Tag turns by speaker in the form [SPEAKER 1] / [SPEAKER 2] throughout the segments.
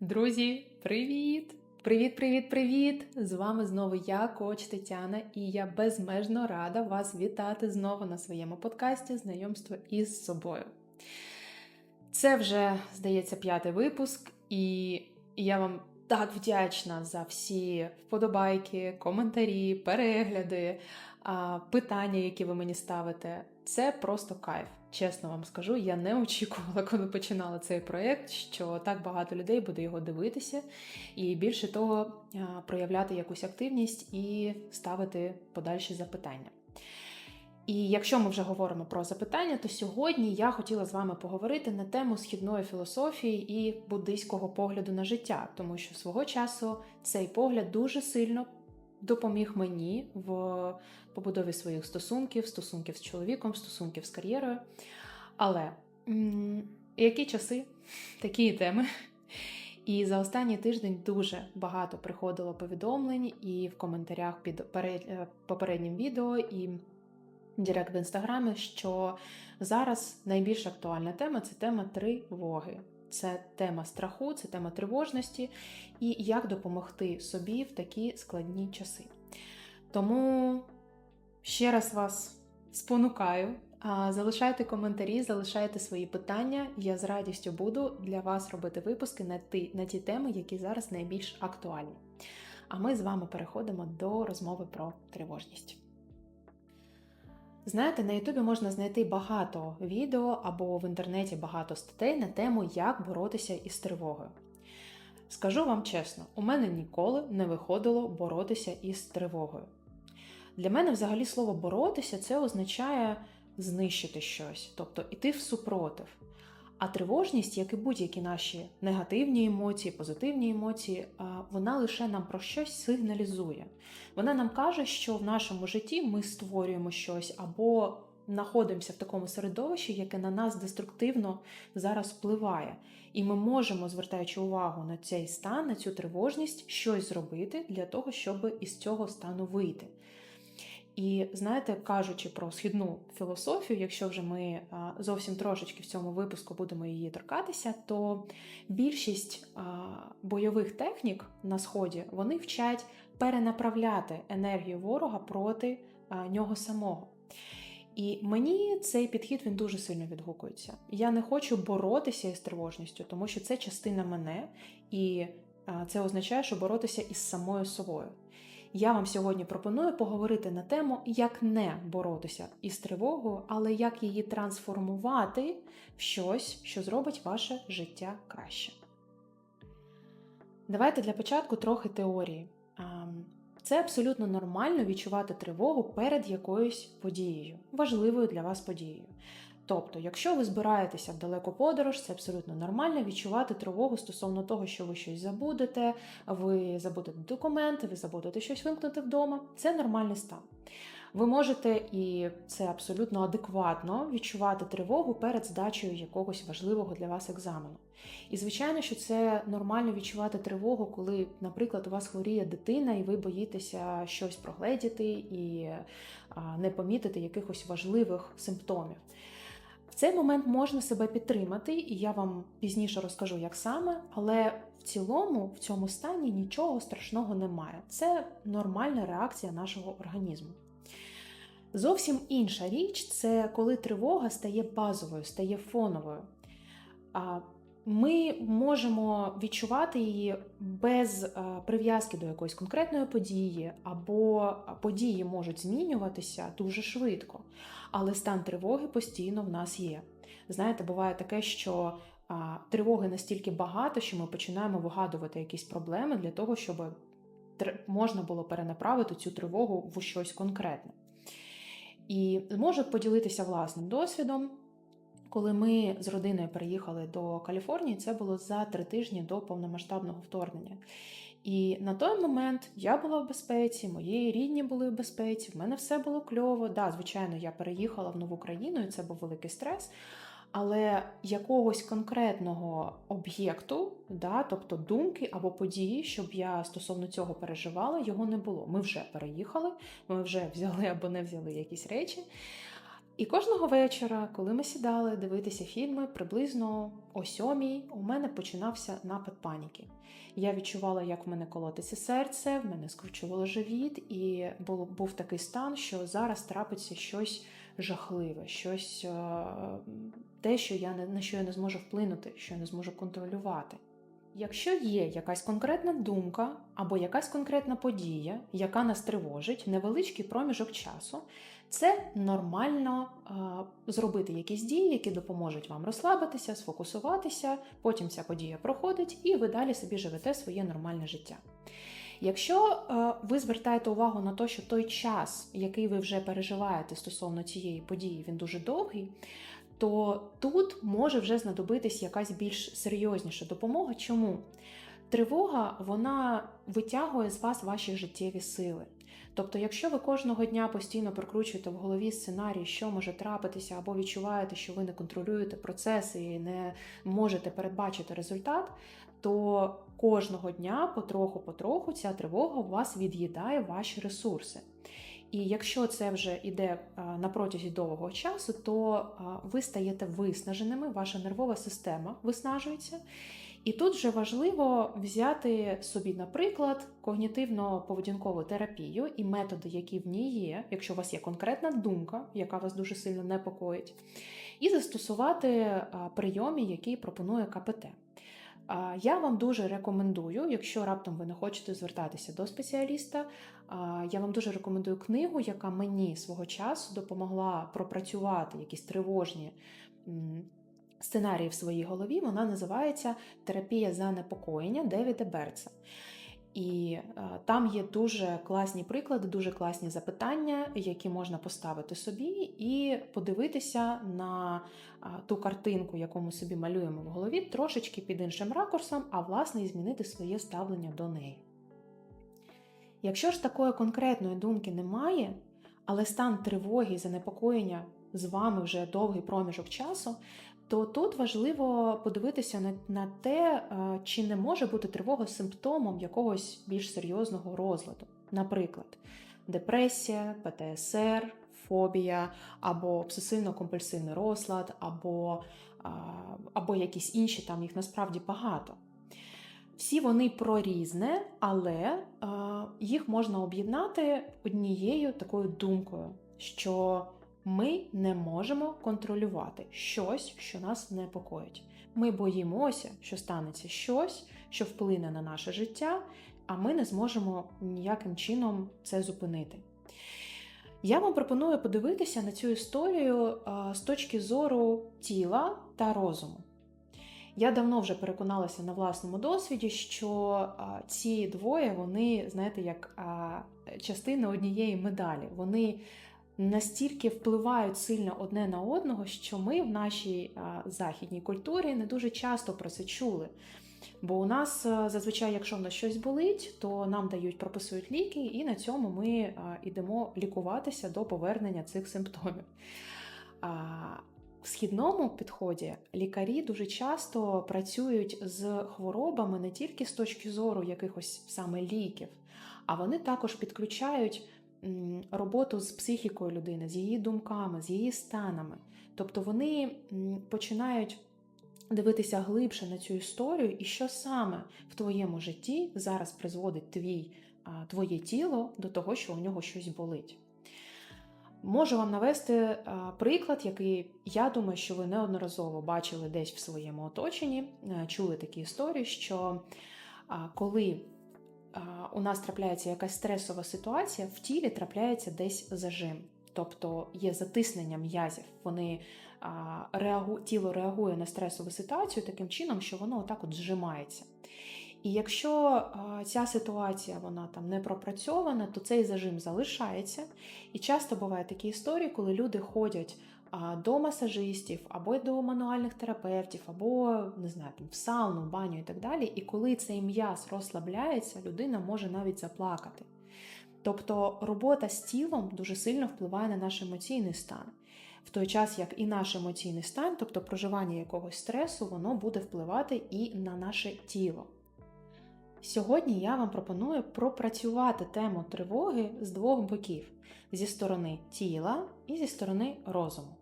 [SPEAKER 1] Друзі, привіт! Привіт, привіт, привіт! З вами знову я, коч Тетяна, і я безмежно рада вас вітати знову на своєму подкасті Знайомство із собою. Це вже, здається, п'ятий випуск, і я вам так вдячна за всі вподобайки, коментарі, перегляди, питання, які ви мені ставите. Це просто кайф. Чесно вам скажу, я не очікувала, коли починала цей проєкт, що так багато людей буде його дивитися, і більше того, проявляти якусь активність і ставити подальші запитання. І якщо ми вже говоримо про запитання, то сьогодні я хотіла з вами поговорити на тему східної філософії і буддийського погляду на життя, тому що свого часу цей погляд дуже сильно допоміг мені в побудові своїх стосунків, стосунків з чоловіком, стосунків з кар'єрою. Але які часи, такі і теми. І за останній тиждень дуже багато приходило повідомлень і в коментарях під е, попереднім відео, і Директ в інстаграмі, що зараз найбільш актуальна тема це тема тривоги. Це тема страху, це тема тривожності і як допомогти собі в такі складні часи. Тому ще раз вас спонукаю. Залишайте коментарі, залишайте свої питання. Я з радістю буду для вас робити випуски на ті, на ті теми, які зараз найбільш актуальні. А ми з вами переходимо до розмови про тривожність. Знаєте, на Ютубі можна знайти багато відео або в інтернеті багато статей на тему, як боротися із тривогою. Скажу вам чесно, у мене ніколи не виходило боротися із тривогою. Для мене взагалі слово боротися це означає знищити щось, тобто іти в супротив. А тривожність, як і будь-які наші негативні емоції, позитивні емоції, вона лише нам про щось сигналізує. Вона нам каже, що в нашому житті ми створюємо щось або знаходимося в такому середовищі, яке на нас деструктивно зараз впливає. І ми можемо, звертаючи увагу на цей стан, на цю тривожність, щось зробити для того, щоб із цього стану вийти. І знаєте, кажучи про східну філософію, якщо вже ми зовсім трошечки в цьому випуску будемо її торкатися, то більшість бойових технік на сході вони вчать перенаправляти енергію ворога проти нього самого. І мені цей підхід він дуже сильно відгукується. Я не хочу боротися із тривожністю, тому що це частина мене, і це означає, що боротися із самою собою. Я вам сьогодні пропоную поговорити на тему, як не боротися із тривогою, але як її трансформувати в щось, що зробить ваше життя краще. Давайте для початку трохи теорії. Це абсолютно нормально відчувати тривогу перед якоюсь подією, важливою для вас подією. Тобто, якщо ви збираєтеся в далеку подорож, це абсолютно нормально відчувати тривогу стосовно того, що ви щось забудете, ви забудете документи, ви забудете щось вимкнути вдома. Це нормальний стан. Ви можете, і це абсолютно адекватно, відчувати тривогу перед здачею якогось важливого для вас екзамену. І звичайно, що це нормально відчувати тривогу, коли, наприклад, у вас хворіє дитина, і ви боїтеся щось прогледіти і не помітити якихось важливих симптомів. Цей момент можна себе підтримати, і я вам пізніше розкажу, як саме, але в цілому в цьому стані нічого страшного немає. Це нормальна реакція нашого організму. Зовсім інша річ це коли тривога стає базовою, стає фоновою. А Ми можемо відчувати її без е, прив'язки до якоїсь конкретної події, або події можуть змінюватися дуже швидко, але стан тривоги постійно в нас є. Знаєте, буває таке, що тривоги настільки багато, що ми починаємо вигадувати якісь проблеми для того, щоб можна було перенаправити цю тривогу в щось конкретне. І можу поділитися власним досвідом. Коли ми з родиною переїхали до Каліфорнії, це було за три тижні до повномасштабного вторгнення. І на той момент я була в безпеці, мої рідні були в безпеці, в мене все було кльово. Да, звичайно, я переїхала в нову країну, і це був великий стрес. Але якогось конкретного об'єкту, да, тобто думки або події, щоб я стосовно цього переживала, його не було. Ми вже переїхали, ми вже взяли або не взяли якісь речі. І кожного вечора, коли ми сідали дивитися фільми, приблизно о сьомій у мене починався напад паніки. Я відчувала, як в мене колотиться серце, в мене скручувало живіт, і був, був такий стан, що зараз трапиться щось жахливе, щось е, те, що я не на що я не зможу вплинути, що я не зможу контролювати. Якщо є якась конкретна думка або якась конкретна подія, яка нас тривожить, невеличкий проміжок часу, це нормально е, зробити якісь дії, які допоможуть вам розслабитися, сфокусуватися. Потім ця подія проходить, і ви далі собі живете своє нормальне життя. Якщо е, ви звертаєте увагу на те, що той час, який ви вже переживаєте стосовно цієї події, він дуже довгий, то тут може вже знадобитись якась більш серйозніша допомога. Чому? Тривога вона витягує з вас ваші життєві сили. Тобто, якщо ви кожного дня постійно прокручуєте в голові сценарій, що може трапитися, або відчуваєте, що ви не контролюєте процеси і не можете передбачити результат, то кожного дня потроху-потроху ця тривога у вас від'їдає ваші ресурси. І якщо це вже йде на протязі довгого часу, то ви стаєте виснаженими, ваша нервова система виснажується. І тут вже важливо взяти собі, наприклад, когнітивно-поведінкову терапію і методи, які в ній є, якщо у вас є конкретна думка, яка вас дуже сильно непокоїть, і застосувати прийоми, які пропонує КПТ. Я вам дуже рекомендую, якщо раптом ви не хочете звертатися до спеціаліста, я вам дуже рекомендую книгу, яка мені свого часу допомогла пропрацювати якісь тривожні сценарії в своїй голові. Вона називається Терапія занепокоєння Девіда Берца. І е, там є дуже класні приклади, дуже класні запитання, які можна поставити собі, і подивитися на е, ту картинку, яку ми собі малюємо в голові, трошечки під іншим ракурсом, а власне і змінити своє ставлення до неї. Якщо ж такої конкретної думки немає, але стан тривоги і занепокоєння з вами вже довгий проміжок часу, то тут важливо подивитися на на те, е, чи не може бути тривога симптомом якогось більш серйозного розладу. Наприклад, депресія, ПТСР, фобія, або обсесивно-компульсивний розлад, або, або якісь інші, там їх насправді багато. Всі вони про різне, але їх можна об'єднати однією такою думкою, що ми не можемо контролювати щось, що нас непокоїть. Ми боїмося, що станеться щось, що вплине на наше життя, а ми не зможемо ніяким чином це зупинити. Я вам пропоную подивитися на цю історію з точки зору тіла та розуму. Я давно вже переконалася на власному досвіді, що ці двоє, вони, знаєте, як частина однієї медалі. Вони настільки впливають сильно одне на одного, що ми в нашій західній культурі не дуже часто про це чули. Бо у нас зазвичай, якщо в нас щось болить, то нам дають, прописують ліки, і на цьому ми йдемо лікуватися до повернення цих симптомів. В східному підході лікарі дуже часто працюють з хворобами не тільки з точки зору якихось саме ліків, а вони також підключають роботу з психікою людини, з її думками, з її станами. Тобто вони починають дивитися глибше на цю історію, і що саме в твоєму житті зараз призводить твій, твоє тіло до того, що у нього щось болить. Можу вам навести приклад, який я думаю, що ви неодноразово бачили десь в своєму оточенні, е, чули такі історії, що коли у нас трапляється якась стресова ситуація, в тілі трапляється десь зажим. Тобто є затиснення м'язів, вони реагу, тіло реагує на стресову ситуацію таким чином, що воно отак от зжимається. І якщо ця ситуація вона там не пропрацьована, то цей зажим залишається. І часто бувають такі історії, коли люди ходять до масажистів, або до мануальних терапевтів, або не знаю, там, в сауну, баню і так далі. І коли цей м'яз розслабляється, людина може навіть заплакати. Тобто робота з тілом дуже сильно впливає на наш емоційний стан. В той час, як і наш емоційний стан, тобто проживання якогось стресу, воно буде впливати і на наше тіло. Сьогодні я вам пропоную пропрацювати тему тривоги з двох боків: зі сторони тіла і зі сторони розуму.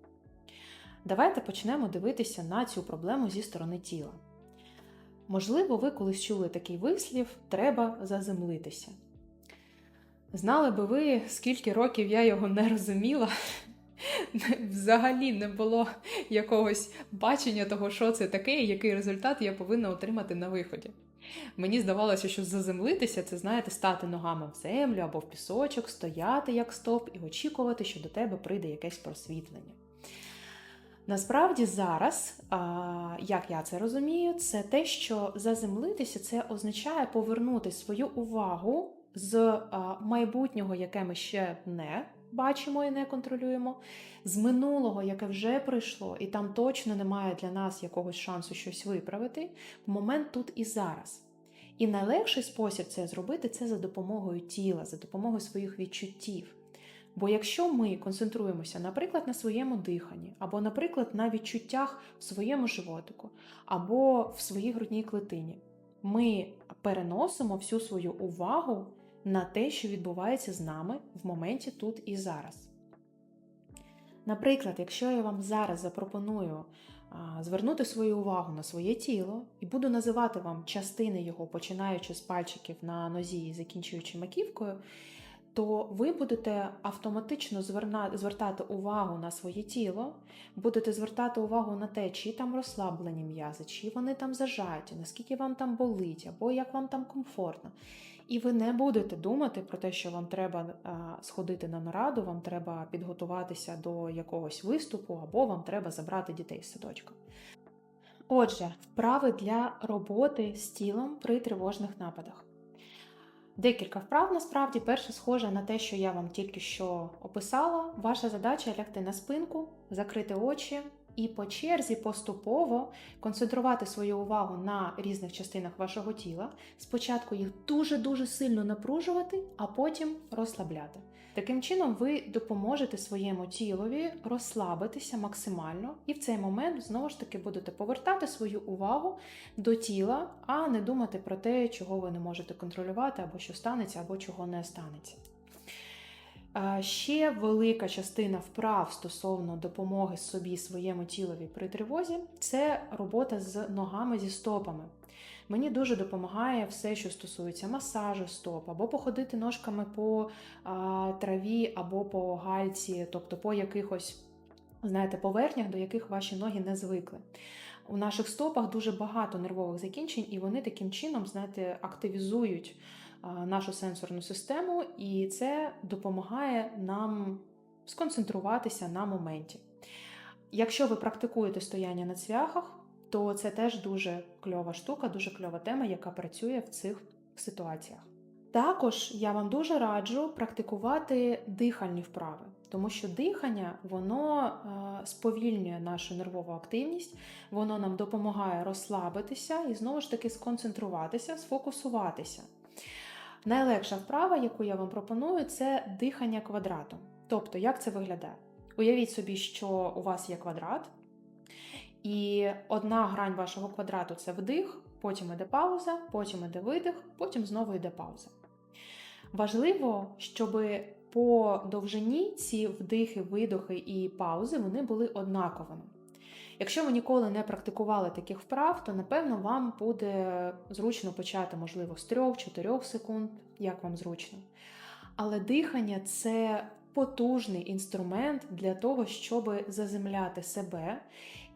[SPEAKER 1] Давайте почнемо дивитися на цю проблему зі сторони тіла. Можливо, ви колись чули такий вислів треба заземлитися. Знали би ви, скільки років я його не розуміла, взагалі не було якогось бачення того, що це таке, і який результат я повинна отримати на виході. Мені здавалося, що заземлитися це, знаєте, стати ногами в землю або в пісочок, стояти як стовп і очікувати, що до тебе прийде якесь просвітлення. Насправді зараз, як я це розумію, це те, що заземлитися це означає повернути свою увагу з майбутнього, яке ми ще не бачимо і не контролюємо, з минулого, яке вже пройшло, і там точно немає для нас якогось шансу щось виправити, в момент тут і зараз. І найлегший спосіб це зробити це за допомогою тіла, за допомогою своїх відчуттів. Бо якщо ми концентруємося, наприклад, на своєму диханні, або, наприклад, на відчуттях в своєму животику, або в своїй грудній клетині, ми переносимо всю свою увагу на те, що відбувається з нами в моменті тут і зараз. Наприклад, якщо я вам зараз запропоную звернути свою увагу на своє тіло і буду називати вам частини його, починаючи з пальчиків на нозі і закінчуючи маківкою, то ви будете автоматично звертати увагу на своє тіло, будете звертати увагу на те, чи там розслаблені м'язи, чи вони там зажаті, наскільки вам там болить, або як вам там комфортно. І ви не будете думати про те, що вам треба сходити на нараду, вам треба підготуватися до якогось виступу, або вам треба забрати дітей з садочка. Отже, вправи для роботи з тілом при тривожних нападах. Декілька вправ насправді перше схоже на те, що я вам тільки що описала. Ваша задача лягти на спинку, закрити очі і по черзі поступово концентрувати свою увагу на різних частинах вашого тіла. Спочатку їх дуже-дуже сильно напружувати, а потім розслабляти. Таким чином, ви допоможете своєму тілові розслабитися максимально, і в цей момент знову ж таки будете повертати свою увагу до тіла, а не думати про те, чого ви не можете контролювати, або що станеться, або чого не станеться. Ще велика частина вправ стосовно допомоги собі своєму тілові при тривозі це робота з ногами зі стопами. Мені дуже допомагає все, що стосується масажу стоп, або походити ножками по а, траві, або по гальці, тобто по якихось, знаєте, поверхнях, до яких ваші ноги не звикли. У наших стопах дуже багато нервових закінчень, і вони таким чином, знаєте, активізують нашу сенсорну систему, і це допомагає нам сконцентруватися на моменті. Якщо ви практикуєте стояння на цвяхах, то це теж дуже кльова штука, дуже кльова тема, яка працює в цих ситуаціях. Також я вам дуже раджу практикувати дихальні вправи, тому що дихання воно е, сповільнює нашу нервову активність, воно нам допомагає розслабитися і знову ж таки сконцентруватися, сфокусуватися. Найлегша вправа, яку я вам пропоную, це дихання квадратом. Тобто, як це виглядає? Уявіть собі, що у вас є квадрат, і одна грань вашого квадрату це вдих, потім іде пауза, потім іде видих, потім знову йде пауза. Важливо, щоб по довжині ці вдихи, видохи і паузи вони були однаковими. Якщо ви ніколи не практикували таких вправ, то напевно вам буде зручно почати, можливо, з 3-4 секунд, як вам зручно. Але дихання це потужний інструмент для того, щоб заземляти себе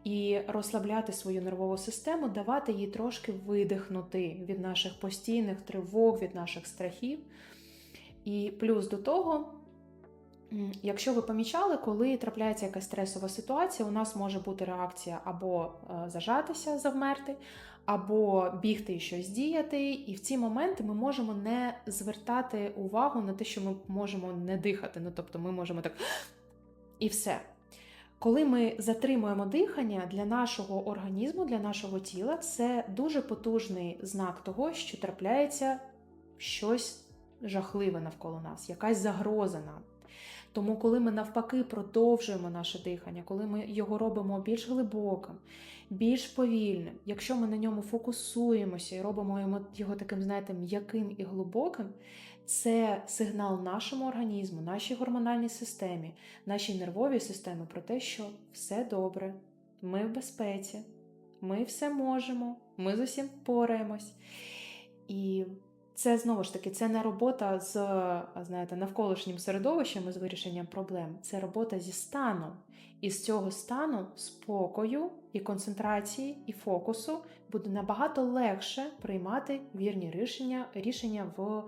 [SPEAKER 1] і розслабляти свою нервову систему, давати їй трошки видихнути від наших постійних тривог, від наших страхів. І плюс до того. Якщо ви помічали, коли трапляється якась стресова ситуація, у нас може бути реакція або е, зажатися, завмерти, або бігти і щось діяти. І в ці моменти ми можемо не звертати увагу на те, що ми можемо не дихати. Ну тобто ми можемо так і все. Коли ми затримуємо дихання для нашого організму, для нашого тіла, це дуже потужний знак того, що трапляється щось жахливе навколо нас, якась загроза нам. Тому, коли ми навпаки продовжуємо наше дихання, коли ми його робимо більш глибоким, більш повільним, якщо ми на ньому фокусуємося і робимо його таким, знаєте, м'яким і глибоким, це сигнал нашому організму, нашій гормональній системі, нашій нервовій системі про те, що все добре, ми в безпеці, ми все можемо, ми з усім впораємось. І це знову ж таки це не робота з знаєте, навколишнім середовищем і з вирішенням проблем. Це робота зі станом. І з цього стану спокою і концентрації і фокусу буде набагато легше приймати вірні рішення, рішення в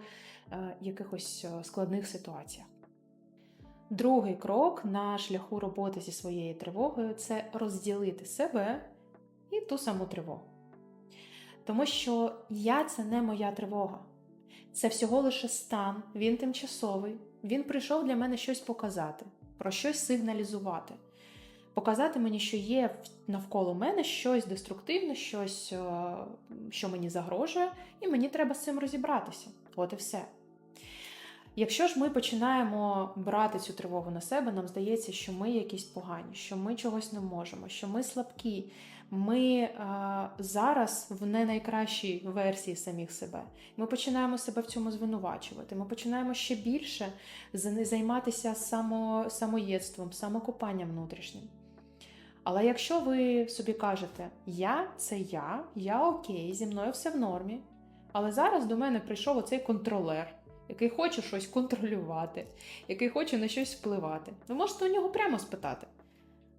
[SPEAKER 1] е, якихось е, складних ситуаціях. Другий крок на шляху роботи зі своєю тривогою це розділити себе і ту саму тривогу. Тому що я це не моя тривога. Це всього лише стан, він тимчасовий. Він прийшов для мене щось показати, про щось сигналізувати, показати мені, що є навколо мене щось деструктивне, щось, е, що мені загрожує, і мені треба з цим розібратися. От і все. Якщо ж ми починаємо брати цю тривогу на себе, нам здається, що ми якісь погані, що ми чогось не можемо, що ми слабкі, ми а, зараз в не найкращій версії самих себе. Ми починаємо себе в цьому звинувачувати. Ми починаємо ще більше займатися само, самоєдством, самокопанням внутрішнім. Але якщо ви собі кажете, я це я, я окей, зі мною все в нормі, але зараз до мене прийшов оцей контролер який хоче щось контролювати, який хоче на щось впливати. Ви можете у нього прямо спитати: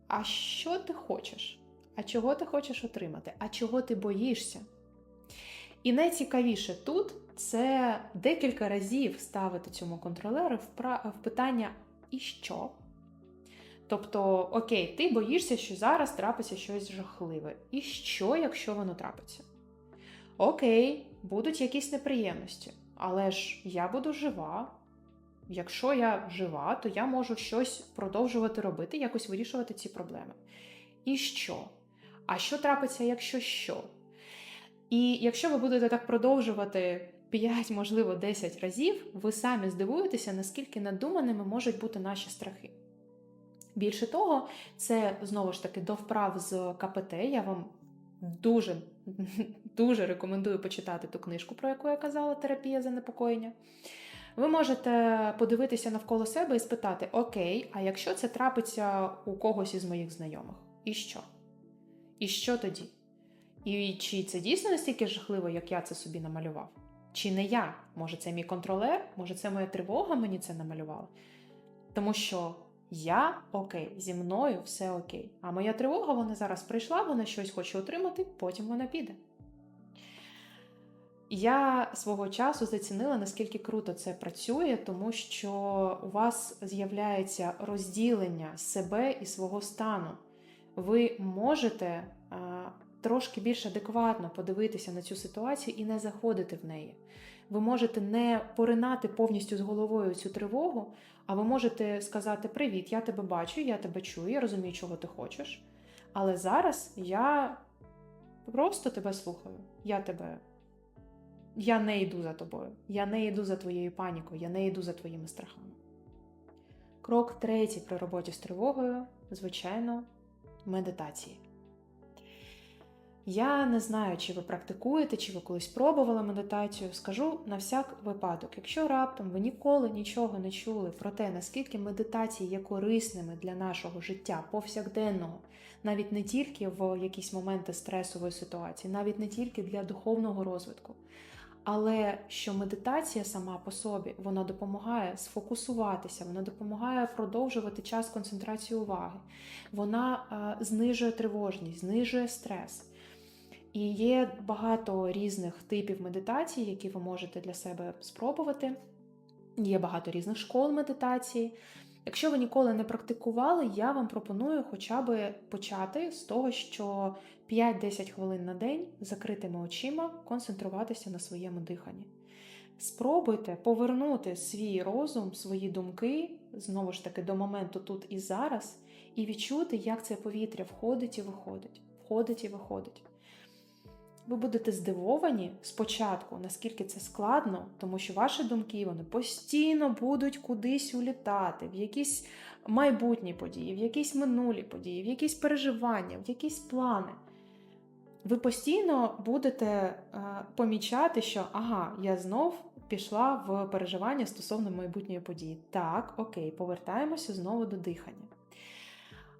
[SPEAKER 1] а що ти хочеш? А чого ти хочеш отримати? А чого ти боїшся? І найцікавіше тут це декілька разів ставити цьому контролеру в питання і що? Тобто, окей, ти боїшся, що зараз трапиться щось жахливе. І що, якщо воно трапиться? Окей, будуть якісь неприємності. Але ж я буду жива. Якщо я жива, то я можу щось продовжувати робити, якось вирішувати ці проблеми. І що? А що трапиться, якщо що? І якщо ви будете так продовжувати 5, можливо, 10 разів, ви самі здивуєтеся, наскільки надуманими можуть бути наші страхи. Більше того, це знову ж таки до вправ з КПТ. Я вам дуже дуже рекомендую почитати ту книжку, про яку я казала, терапія занепокоєння. Ви можете подивитися навколо себе і спитати: Окей, а якщо це трапиться у когось із моїх знайомих? І що? І що тоді? І чи це дійсно настільки жахливо, як я це собі намалював? Чи не я? Може, це мій контролер? Може, це моя тривога мені це намалювала? Тому що я окей, зі мною все окей. А моя тривога, вона зараз прийшла, вона щось хоче отримати, потім вона піде. Я свого часу зацінила, наскільки круто це працює, тому що у вас з'являється розділення себе і свого стану. Ви можете трошки більш адекватно подивитися на цю ситуацію і не заходити в неї. Ви можете не поринати повністю з головою цю тривогу, а ви можете сказати: Привіт, я тебе бачу, я тебе чую, я розумію, чого ти хочеш. Але зараз я просто тебе слухаю. Я тебе. Я не йду за тобою, я не йду за твоєю панікою, я не йду за твоїми страхами. Крок третій при роботі з тривогою, звичайно, медитації. Я не знаю, чи ви практикуєте, чи ви колись пробували медитацію. Скажу на всяк випадок, якщо раптом ви ніколи нічого не чули про те, наскільки медитації є корисними для нашого життя повсякденного, навіть не тільки в якісь моменти стресової ситуації, навіть не тільки для духовного розвитку. Але що медитація сама по собі вона допомагає сфокусуватися, вона допомагає продовжувати час концентрації уваги, вона а, знижує тривожність, знижує стрес. І є багато різних типів медитації, які ви можете для себе спробувати. Є багато різних школ медитації. Якщо ви ніколи не практикували, я вам пропоную хоча б почати з того, що 5-10 хвилин на день закритими очима концентруватися на своєму диханні. Спробуйте повернути свій розум, свої думки, знову ж таки, до моменту тут і зараз, і відчути, як це повітря входить і виходить, входить і виходить. Ви будете здивовані спочатку, наскільки це складно, тому що ваші думки вони постійно будуть кудись улітати, в якісь майбутні події, в якісь минулі події, в якісь переживання, в якісь плани. Ви постійно будете е, помічати, що ага, я знов пішла в переживання стосовно майбутньої події. Так, окей, повертаємося знову до дихання.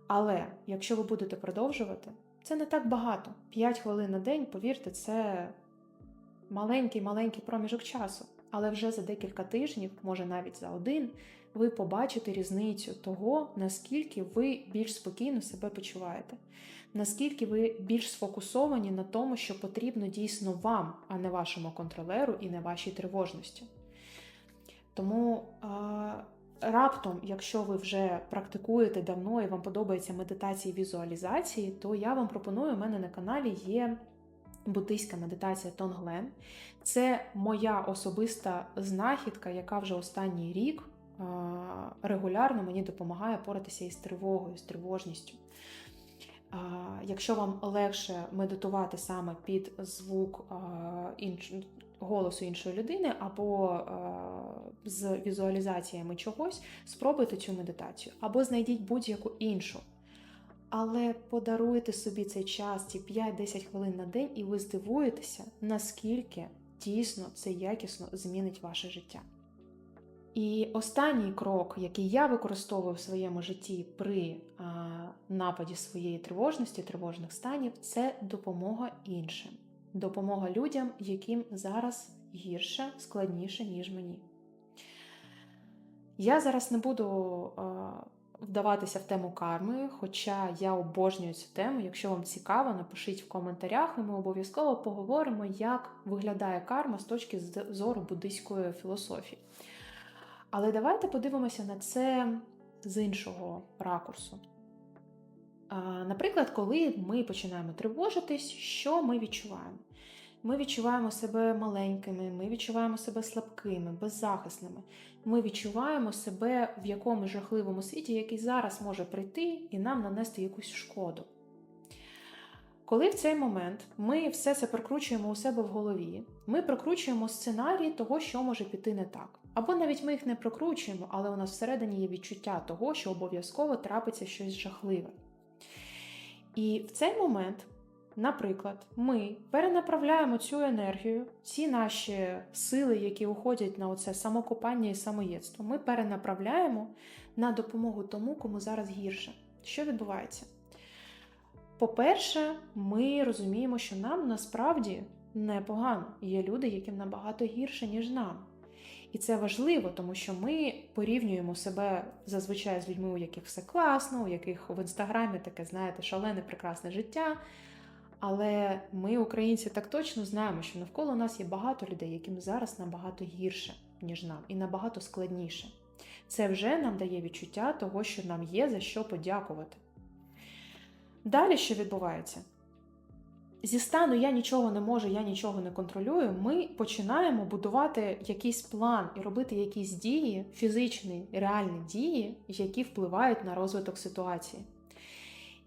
[SPEAKER 1] Але якщо ви будете продовжувати, це не так багато. 5 хвилин на день, повірте, це маленький-маленький проміжок часу. Але вже за декілька тижнів, може навіть за один, ви побачите різницю того, наскільки ви більш спокійно себе почуваєте, наскільки ви більш сфокусовані на тому, що потрібно дійсно вам, а не вашому контролеру і не вашій тривожності. Тому а, раптом, якщо ви вже практикуєте давно і вам подобається медитації і візуалізації, то я вам пропоную, у мене на каналі є буддийська медитація Тонглен. Це моя особиста знахідка, яка вже останній рік регулярно мені допомагає поратися із тривогою, з тривожністю. Якщо вам легше медитувати саме під звук голосу іншої людини, або з візуалізаціями чогось, спробуйте цю медитацію, або знайдіть будь-яку іншу. Але подаруйте собі цей час, ці 5-10 хвилин на день, і ви здивуєтеся, наскільки дійсно це якісно змінить ваше життя. І останній крок, який я використовую в своєму житті при нападі своєї тривожності, тривожних станів, це допомога іншим, допомога людям, яким зараз гірше, складніше, ніж мені. Я зараз не буду вдаватися в тему карми, хоча я обожнюю цю тему. Якщо вам цікаво, напишіть в коментарях, і ми обов'язково поговоримо, як виглядає карма з точки зору буддийської філософії. Але давайте подивимося на це з іншого ракурсу. Наприклад, коли ми починаємо тривожитись, що ми відчуваємо? Ми відчуваємо себе маленькими, ми відчуваємо себе слабкими, беззахисними. Ми відчуваємо себе в якомусь жахливому світі, який зараз може прийти і нам нанести якусь шкоду. Коли в цей момент ми все це прокручуємо у себе в голові, ми прокручуємо сценарій того, що може піти не так. Або навіть ми їх не прокручуємо, але у нас всередині є відчуття того, що обов'язково трапиться щось жахливе. І в цей момент, наприклад, ми перенаправляємо цю енергію, ці наші сили, які уходять на оце самокопання і самоєдство, ми перенаправляємо на допомогу тому, кому зараз гірше. Що відбувається? По-перше, ми розуміємо, що нам насправді непогано. Є люди, яким набагато гірше, ніж нам. І це важливо, тому що ми порівнюємо себе зазвичай з людьми, у яких все класно, у яких в інстаграмі таке, знаєте, шалене, прекрасне життя. Але ми, українці, так точно знаємо, що навколо нас є багато людей, яким зараз набагато гірше, ніж нам, і набагато складніше. Це вже нам дає відчуття того, що нам є за що подякувати. Далі що відбувається? Зі стану я нічого не можу, я нічого не контролюю, ми починаємо будувати якийсь план і робити якісь дії, фізичні, реальні дії, які впливають на розвиток ситуації.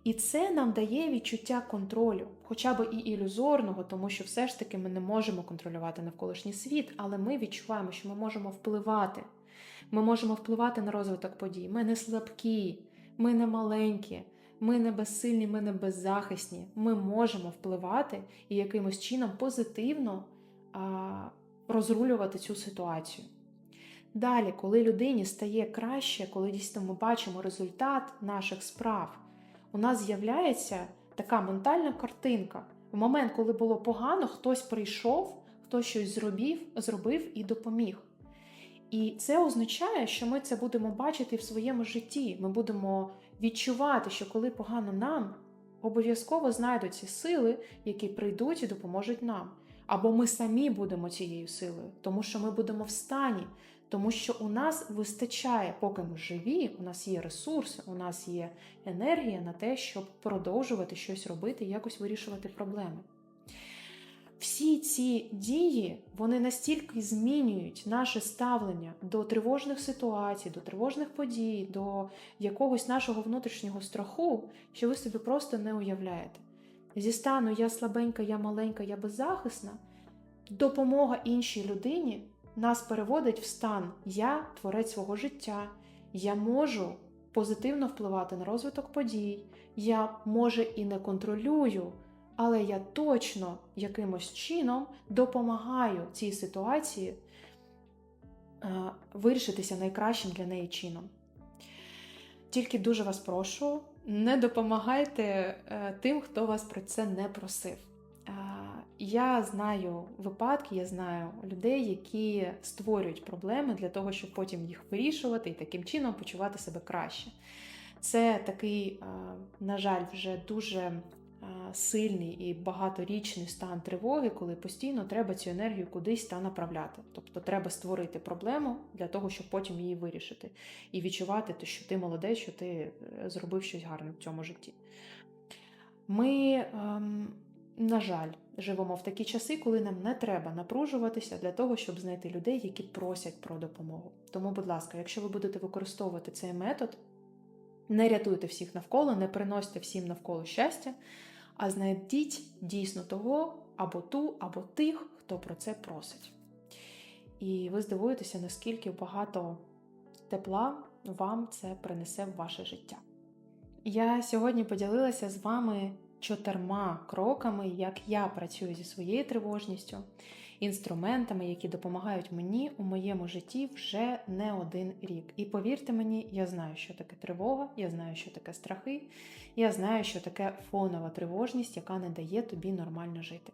[SPEAKER 1] І це нам дає відчуття контролю, хоча б і ілюзорного, тому що все ж таки ми не можемо контролювати навколишній світ, але ми відчуваємо, що ми можемо впливати. Ми можемо впливати на розвиток подій. Ми не слабкі, ми не маленькі. Ми не безсильні, ми не беззахисні. Ми можемо впливати і якимось чином позитивно а, розрулювати цю ситуацію. Далі, коли людині стає краще, коли дійсно ми бачимо результат наших справ, у нас з'являється така ментальна картинка. В момент, коли було погано, хтось прийшов, хтось щось зробив, зробив і допоміг. І це означає, що ми це будемо бачити в своєму житті. Ми будемо відчувати, що коли погано нам, обов'язково знайдуться сили, які прийдуть і допоможуть нам. Або ми самі будемо цією силою, тому що ми будемо в стані, тому що у нас вистачає, поки ми живі, у нас є ресурси, у нас є енергія на те, щоб продовжувати щось робити якось вирішувати проблеми. Всі ці дії вони настільки змінюють наше ставлення до тривожних ситуацій, до тривожних подій, до якогось нашого внутрішнього страху, що ви собі просто не уявляєте. зі стану я слабенька, я маленька, я беззахисна, допомога іншій людині нас переводить в стан Я творець свого життя, я можу позитивно впливати на розвиток подій, я може і не контролюю, але я точно якимось чином допомагаю цій ситуації е, вирішитися найкращим для неї чином. Тільки дуже вас прошу, не допомагайте е, тим, хто вас про це не просив. Е, Я знаю випадки, я знаю людей, які створюють проблеми для того, щоб потім їх вирішувати і таким чином почувати себе краще. Це такий, на жаль, вже дуже сильний і багаторічний стан тривоги, коли постійно треба цю енергію кудись та направляти. Тобто треба створити проблему для того, щоб потім її вирішити, і відчувати, що ти молодець, що ти е, зробив щось гарне в цьому житті. Ми, ем, на жаль, живемо в такі часи, коли нам не треба напружуватися для того, щоб знайти людей, які просять про допомогу. Тому, будь ласка, якщо ви будете використовувати цей метод, не рятуйте всіх навколо, не приносьте всім навколо щастя, а знайдіть дійсно того або ту, або тих, хто про це просить. І ви здивуєтеся, наскільки багато тепла вам це принесе в ваше життя. Я сьогодні поділилася з вами чотирма кроками, як я працюю зі своєю тривожністю, інструментами, які допомагають мені у моєму житті вже не один рік. І повірте мені, я знаю, що таке тривога, я знаю, що таке страхи, я знаю, що таке фонова тривожність, яка не дає тобі нормально жити.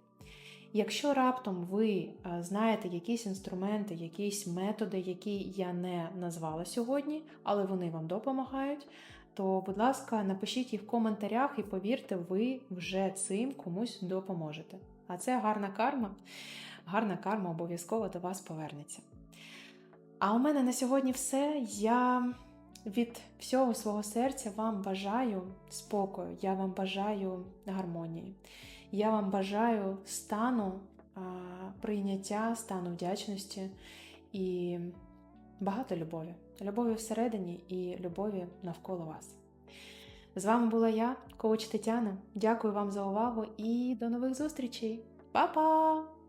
[SPEAKER 1] Якщо раптом ви е, знаєте якісь інструменти, якісь методи, які я не назвала сьогодні, але вони вам допомагають, то, будь ласка, напишіть їх в коментарях і повірте, ви вже цим комусь допоможете. А це гарна карма. Гарна карма обов'язково до вас повернеться. А у мене на сьогодні все. Я від всього свого серця вам бажаю спокою, я вам бажаю гармонії. Я вам бажаю стану а, прийняття, стану вдячності і багато любові. Любові всередині і любові навколо вас. З вами була я, коуч Тетяна. Дякую вам за увагу і до нових зустрічей. Па-па!